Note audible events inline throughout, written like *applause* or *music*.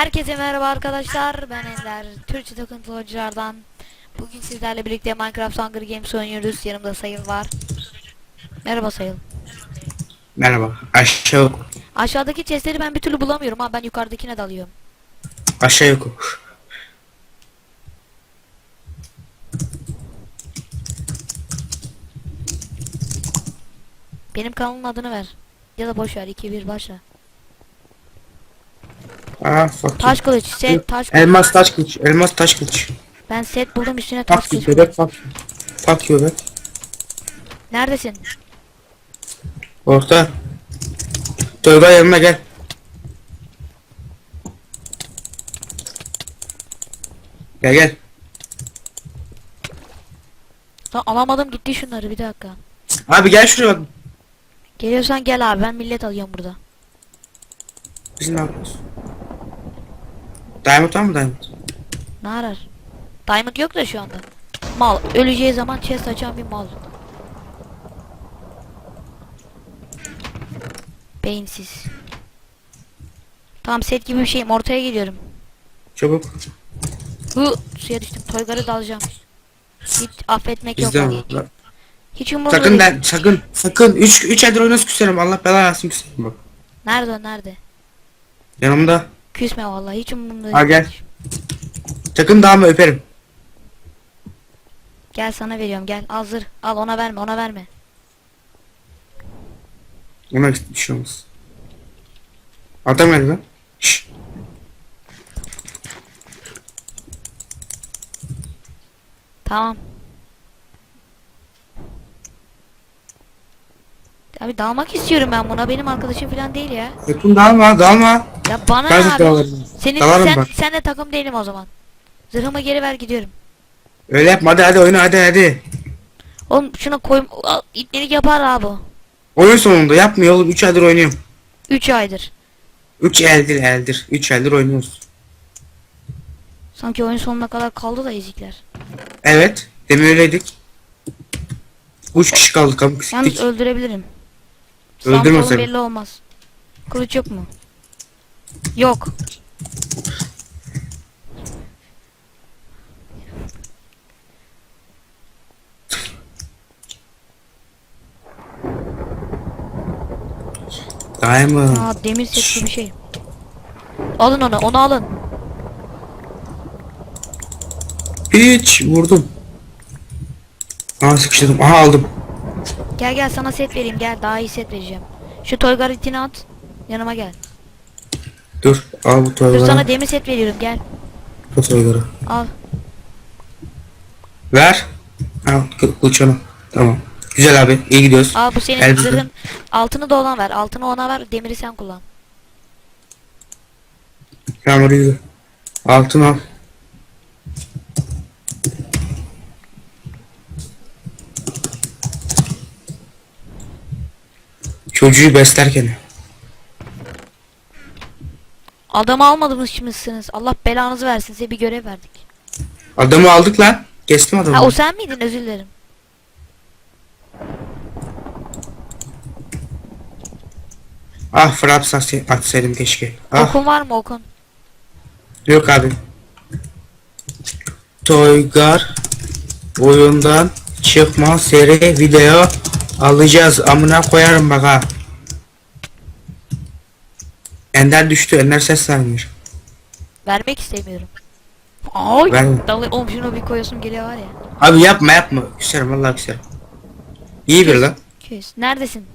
Herkese merhaba arkadaşlar. Ben Ender. Türkçe takıntılıcılardan. Bugün sizlerle birlikte Minecraft Hunger Games oynuyoruz. Yanımda Sayıl var. Merhaba Sayıl. Merhaba. Aşağı. Aşağıdaki chestleri ben bir türlü bulamıyorum ha. Ben yukarıdakine dalıyorum. Aşağı oku. Benim kanalın adını ver. Ya da boş ver. 2-1 başla. Aa fuck. Taş kılıç. Set taş kılıç. Elmas taş kılıç. Elmas taş kılıç. Ben set buldum üstüne taş Fuck you kılıç. bebek fuck. you. Fuck you bebek. Neredesin? Orta. Tolga yanıma gel. Gel gel. Lan alamadım gitti şunları bir dakika. Abi gel şuraya bak. Geliyorsan gel abi ben millet alıyorum burada. Biz ne yapıyoruz? Diamond var mı Diamond? Ne arar? Diamond yok da şu anda. Mal. Öleceği zaman chest açan bir mal. Beyinsiz. Tamam set gibi bir şeyim. Ortaya geliyorum. Çabuk. Hı suya düştüm. Toygar'ı dalacağım. Hiç affetmek yok. Abi. var. Hiç umurumda Sakın değil. de sakın sakın 3 3 aydır oynuyoruz küserim Allah belanı versin küserim bak. Nerede o nerede? Yanımda. Küsme vallahi hiç umurumda değil. Gel. Sakın daha mı öperim. Gel sana veriyorum gel. Al zırh. Al ona verme ona verme. Ona bir şey olmaz. Adam nerede lan? Şşş. Tamam. Abi dalmak istiyorum ben buna. Benim arkadaşım falan değil ya. Sakın dalma dalma. Ya bana Ben ne abi? Senin Dalarım sen bak. sen de takım değilim o zaman. Zırhımı geri ver gidiyorum. Öyle yapma hadi hadi oyna hadi hadi. Oğlum şuna koy Al, ipnelik yapar abi. Oyun sonunda yapmıyor oğlum 3 aydır oynuyorum. 3 aydır. 3 eldir eldir. 3 eldir oynuyoruz. Sanki oyun sonuna kadar kaldı da ezikler. Evet. Demin öyleydik. 3 kişi kaldık Yalnız öldürebilirim. Öldürme seni. belli olmaz. Kılıç yok mu? Yok. Diamond. Aa demir set gibi bir şey. Alın onu, onu alın. Hiç vurdum. Aa sıkıştırdım. Aha aldım. Gel gel sana set vereyim gel daha iyi set vereceğim. Şu Toygar itini at. Yanıma gel. Dur. Al bu Dur toyları. sana demir set veriyorum gel. Bu toyları. Al. Ver. Al kı-. Tamam. Güzel abi. iyi gidiyoruz. Al bu senin El bizim. zırhın. Altını da ona ver. Altını ona ver. Demiri sen kullan. Oraya gidiyor. Altın al. Çocuğu beslerken. Adamı almadınız Allah belanızı versin. Size bir görev verdik. Adamı aldık lan. Kestim adamı. Ha o sen miydin? Özür dilerim. Ah fraps atsa- atsaydım keşke. Ah Okun var mı okun? yok abi. Toygar oyundan çıkma seri video alacağız. Amına koyarım bak ha. Ender düştü. Ender ses vermiyor. Vermek istemiyorum. Ay. Verme. Dalı oğlum şunu bir koyasım geliyor var ya. Abi yapma yapma. Küserim vallahi küserim. İyi bir lan. Kes. Neredesin?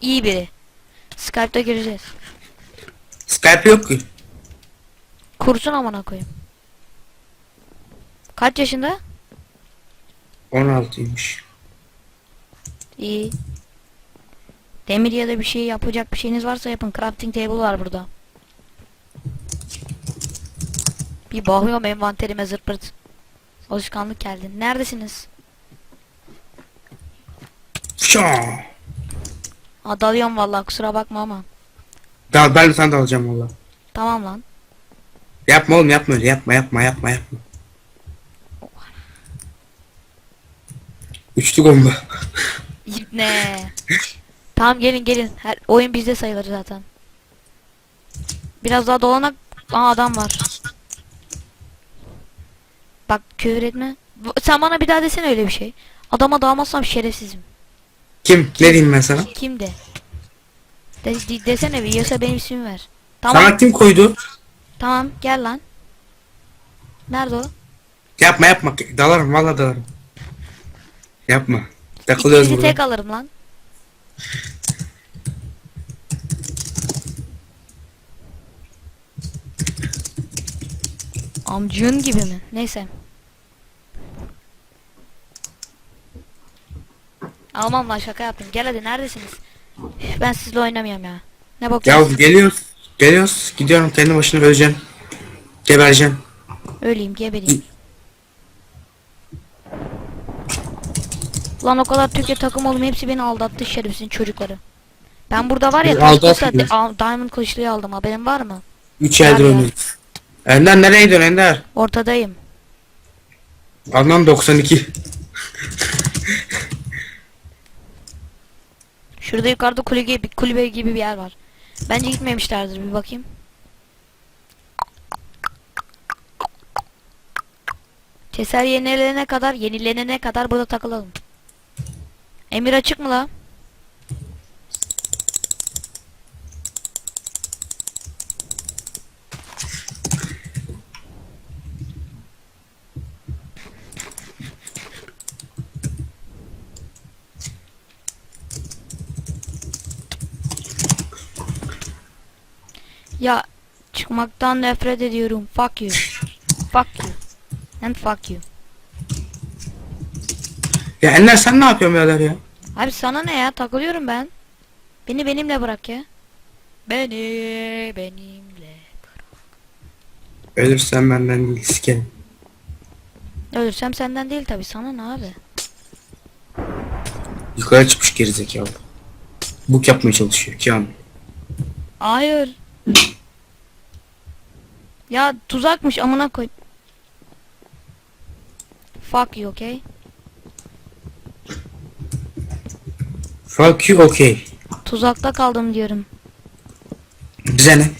İyi biri. Skype'da göreceğiz. Skype yok ki. Kursun amına koyayım. Kaç yaşında? 16'ymış. İyi. Demir ya da bir şey yapacak bir şeyiniz varsa yapın. Crafting table var burada. Bir bakıyorum envanterime zırt pırt. Alışkanlık geldi. Neredesiniz? Şaa. Aa, dalıyorum vallahi kusura bakma ama. Dal ben de sana da alacağım valla. Tamam lan. Yapma oğlum yapma öyle yapma yapma yapma yapma. Üçlü bomba. Ne? *laughs* tamam gelin gelin. Her oyun bizde sayılır zaten. Biraz daha dolanak Aa adam var. Bak küfür etme. Sen bana bir daha desene öyle bir şey. Adama dağılmazsam şerefsizim. Kim? Ne diyeyim ben sana? Kim de? De, de- desene bir yoksa benim ismimi ver. Tamam. Sana kim koydu? Tamam gel lan. Nerede o? Yapma yapma. Dalarım valla dalarım. Yapma. Takılıyoruz İkinizi burada. tek alırım lan. Amcığın gibi mi? Neyse. Almam lan şaka yaptım. Gel hadi neredesiniz? Ben sizle oynamıyorum ya. Ne Ya bakıyorsun? geliyoruz. Geliyoruz. Gidiyorum kendi başına öleceğim. Gebereceğim. Öleyim gebereyim. Lan o kadar Türkiye takım oğlum hepsi beni aldattı şerefsizin çocukları. Ben burada var ya diamond kılıçlıyı aldım haberin var mı? Üç Var eldir ya. oynuyoruz. Ender nereye gidiyorsun Ender? Ortadayım. Adnan 92. Şurada yukarıda kulübe kulübe gibi bir yer var. Bence gitmemişlerdir bir bakayım. Keser yenilene kadar, yenilenene kadar burada takılalım. Emir açık mı la? Ya çıkmaktan nefret ediyorum. Fuck you. Fuck you. And fuck you. Ya Ender sen ne yapıyorsun birader ya? Abi sana ne ya? Takılıyorum ben. Beni benimle bırak ya. Beni benimle. Ölürsen benden değil sikerim. Ölürsem senden değil tabi sana ne abi? Yukarı çıkmış gerizekalı. Buk yapmaya çalışıyor Kamil. Hayır. Ya tuzakmış amına koy. Fuck you okay? Fuck you okay. Tuzakta kaldım diyorum. Bize ne?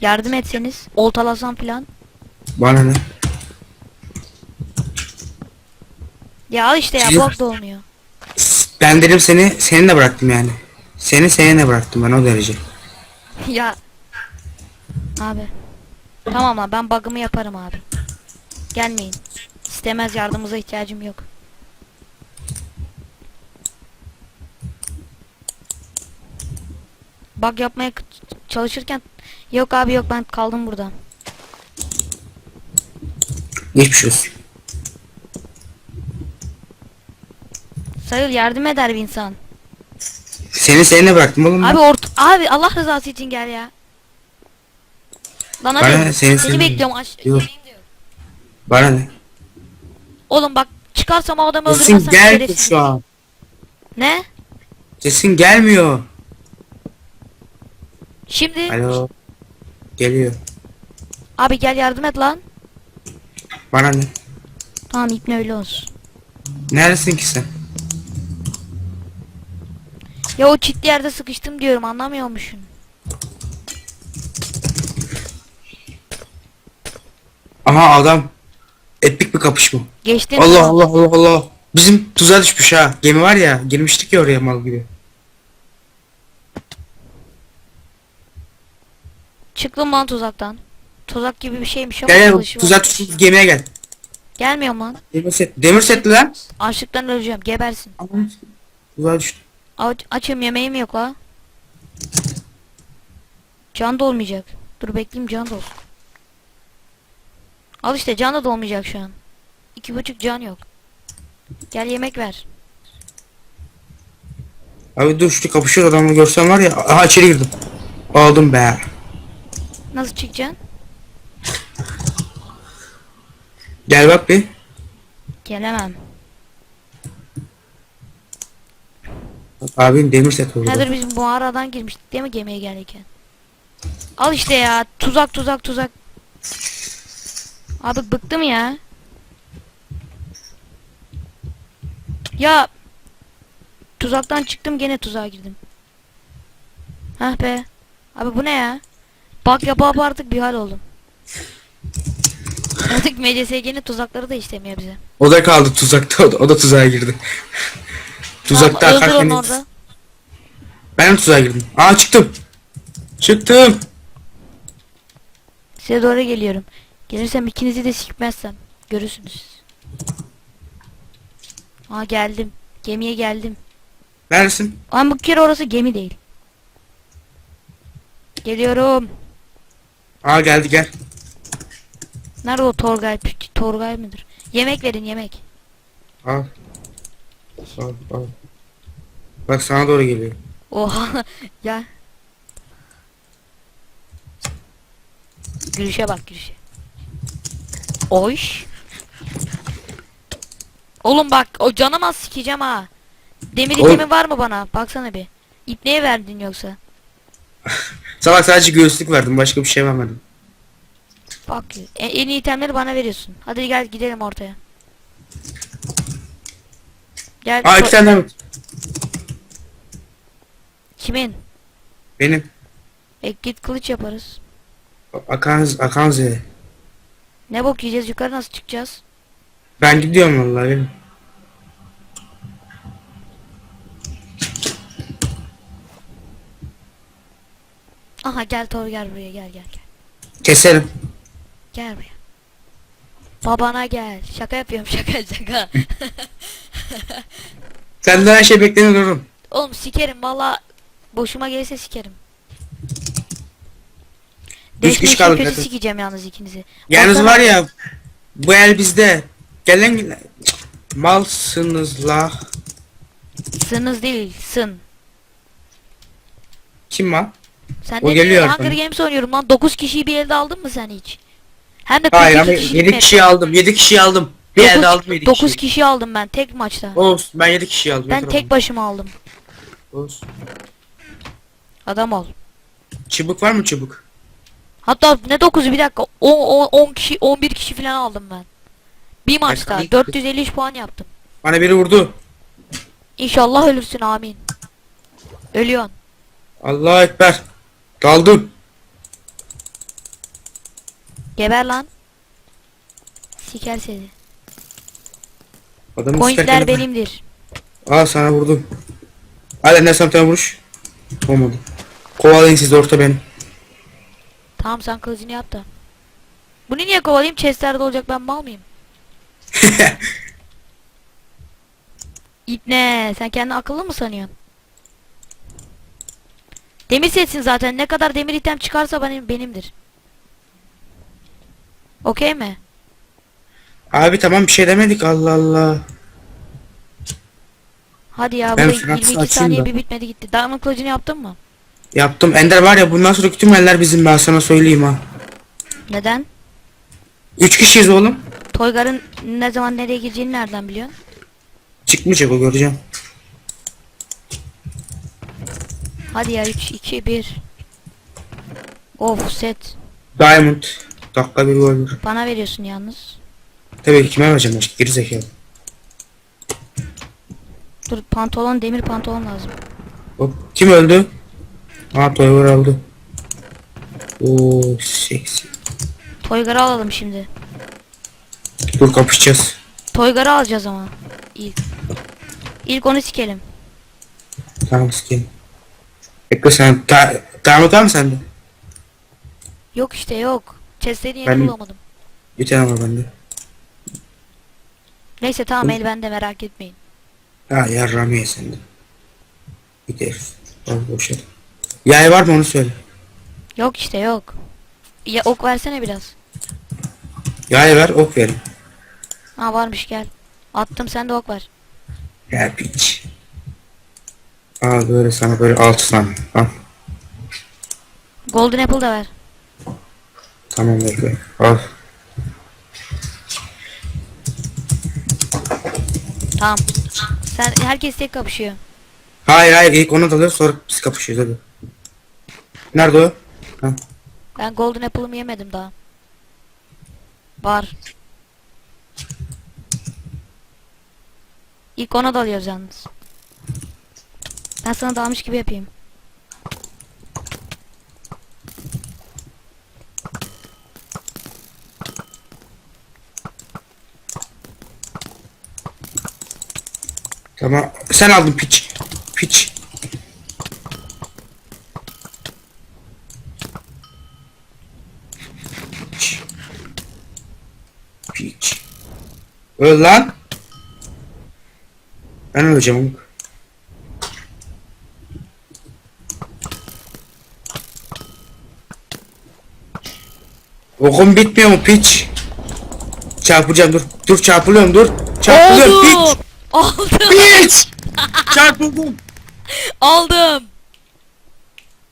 Yardım etseniz, oltalasam filan. Bana ne? Ya işte ya bok da olmuyor. Ben dedim seni seninle bıraktım yani. Seni seninle bıraktım ben o derece. *laughs* ya. Abi. Tamam lan ben bug'ımı yaparım abi. Gelmeyin. İstemez yardımınıza ihtiyacım yok. Bug yapmaya çalışırken yok abi yok ben kaldım burada. Geçmiş olsun. Sayıl yardım eder bir insan. Seni seninle bıraktım oğlum. Abi ort abi Allah rızası için gel ya. Lan Bana ne, seni seni bekliyorum aç. Yok. Bana ne? Oğlum bak çıkarsam o adamı Sesin öldürmezsem gelmiyor şu an. Ne? Sesin gelmiyor. Şimdi Alo. Geliyor. abi gel yardım et lan. Bana ne? Tamam ipne öyle olsun. Neredesin ki sen? Ya o çitli yerde sıkıştım diyorum anlamıyor musun? Aha adam. Epik bir kapışma. Geçtin. Allah. Allah Allah Allah. Bizim tuzağa düşmüş ha. Gemi var ya. Girmiştik ya oraya mal gibi. Çıktım lan tuzaktan. Tuzak gibi bir şeymiş ama Gel gel kılıcı var. düşmüş gemiye gel. Gelmiyorum lan. Demir set. Demir setli lan. Açlıktan öleceğim. Gebersin. Aman. Tuzağa düştü. Aç, açım yemeğim yok la. Can da olmayacak. Dur bekleyeyim can da olsun. Al işte can da dolmayacak şu an. İki buçuk can yok. Gel yemek ver. Abi dur şu kapışıyor adamı görsem var ya. Aha içeri girdim. Aldım be. Nasıl çıkacaksın? Gel bak bir. Gelemem. Abin demir set oldu. Nedir bizim bu aradan girmiştik değil mi gemiye gelirken? Al işte ya tuzak tuzak tuzak. Abi bıktım ya. Ya tuzaktan çıktım gene tuzağa girdim. Hah be. Abi bu ne ya? Bak yapa yapa artık bir hal oldum. Artık MCSG'nin tuzakları da işlemiyor bize. O da kaldı tuzakta. O da, o da tuzağa girdi. Tuzakta Tamam, öldür akarken... onu orada. Ben tuzağa girdim. Aa çıktım. Çıktım. Size doğru geliyorum. Gelirsem ikinizi de sikmezsem. Görürsünüz. Aa geldim. Gemiye geldim. Neredesin? Ama bu kere orası gemi değil. Geliyorum. Aa geldi gel. Nerede o Torgay? Torgay mıdır? Yemek verin yemek. Al. Al al. Bak sana doğru geliyor. Oha *laughs* ya. Gülüşe bak gülüşe. Oş. Oğlum bak o canıma sikeceğim ha. Demir Oğlum- var mı bana? Baksana bir. İpneye verdin yoksa? Sana sadece göğüslük verdim. Başka bir şey vermedim. Bak en, en iyi itemleri bana veriyorsun. Hadi gel gidelim ortaya. Gel. Aa iki tane daha. Kimin? Benim. E git kılıç yaparız. Akan, Akan Z. Ne bok yiyeceğiz yukarı nasıl çıkacağız? Ben gidiyorum vallahi. Aha gel Tor gel buraya gel gel gel. Keserim. Gel buraya. Babana gel. Şaka yapıyorum şaka şaka. *laughs* Senden her şey bekleniyorum. Oğlum sikerim valla boşuma gelirse sikerim. Üç kişi kaldı zaten. sikeceğim yalnız ikinizi. Yalnız var ya bu el bizde. Gelen malsınız la. Sınız değil sın. Kim mal? Sen O de geliyor Hunger arkadan. Games oynuyorum lan 9 kişiyi bir elde aldın mı sen hiç? Hem de Hayır ama 42 kişilik 7 map. kişiyi aldım. 7 kişiyi aldım. Bir elde aldım 7 9 kişiyi. kişi aldım ben tek maçta. Olsun ben 7 kişiyi aldım. Ben yeter tek başıma aldım. Olsun. Adam ol. Çubuk var mı çubuk? Hatta ne 9'u bir dakika 10, 10 kişi 11 kişi falan aldım ben. Bir maçta ki. 453 puan yaptım. Bana biri vurdu. İnşallah ölürsün amin. Ölüyorsun. Allah ekber. Daldım. Geber lan. Siker seni. Adamı Pointler sikerken- benimdir. Aa sana vurdum. Hadi ne sen bir tane vuruş. Olmadı. Kovalayın siz de orta benim. Tamam sen kılıcını yap da. Bunu niye kovalayayım? Chestlerde olacak ben mal mıyım? *laughs* İpne sen kendini akıllı mı sanıyorsun? Demir setsin zaten ne kadar demir item çıkarsa benim benimdir. Okey mi? Abi tamam bir şey demedik Allah Allah. Hadi ya Ben Fransız 22 açayım saniye da. bir bitmedi gitti. Diamond kılıcını yaptın mı? Yaptım. Ender var ya bundan sonra bütün eller bizim ben sana söyleyeyim ha. Neden? 3 kişiyiz oğlum. Toygar'ın ne zaman nereye gireceğini nereden biliyorsun? Çıkmayacak o göreceğim. Hadi ya 3 2 1. Of set. Diamond. Dakika bir gol. Bana veriyorsun yalnız. Tabii ki kime vereceğim başka geri zekalı. Dur pantolon demir pantolon lazım. Hop. Kim öldü? Aa Toyver aldı. Oo seksi. Toygar'ı alalım şimdi. Dur kapışacağız. Toygar'ı alacağız ama. İlk. İlk onu sikelim. Tamam sikeyim. Bekle sen. Ta Diamond var mı sende? Yok işte yok. Chest'leri yeni Ben- bulamadım. Bir tane var bende. Neyse tamam el bende merak etmeyin. Ha yarram ye sende. Gider. Al boşver. Yay var mı onu söyle. Yok işte yok. Ya ok versene biraz. Yay ver ok verin. Ha varmış gel. Attım sen de ok ver. Ya piç. Al böyle sana böyle altı tane. Al. Golden apple da ver. Tamam ver. Al. Tamam. Sen herkes tek kapışıyor. Hayır hayır ilk onu dalıyor sonra biz kapışıyoruz hadi. Nerede o? Ha. Ben golden apple'ımı yemedim daha. Var. İlk ona dalıyoruz yalnız. Ben sana dalmış gibi yapayım. Tamam. Sen aldın piç. Piç. Piç. Piç. Öl lan. Ben öleceğim. Okum bitmiyor mu piç? Çarpacağım dur. Dur çarpılıyorum dur. Çarpılıyorum piç. Oldum. Aldım. Piç. *laughs* Çarpıldım. Aldım.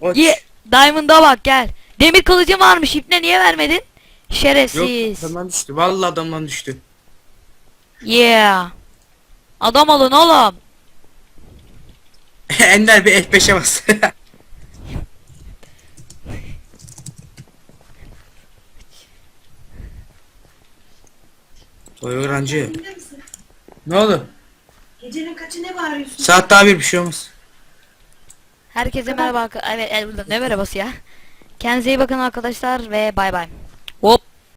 Oç. Ye Diamond'a bak gel. Demir kılıcım varmış. İpne niye vermedin? Yok Şerefsiz. adamdan düştü. Vallahi adamdan düştü. Yeah. Adam olun oğlum. *laughs* Ender bir F5'e bas. *laughs* öğrenci. Ne oldu? Gecenin kaçı ne bağırıyorsun? Saat daha bir bir şey olmaz. Herkese merhaba. Evet, evet, ne merhabası ya. Kendinize iyi bakın arkadaşlar ve bay bay. Hop.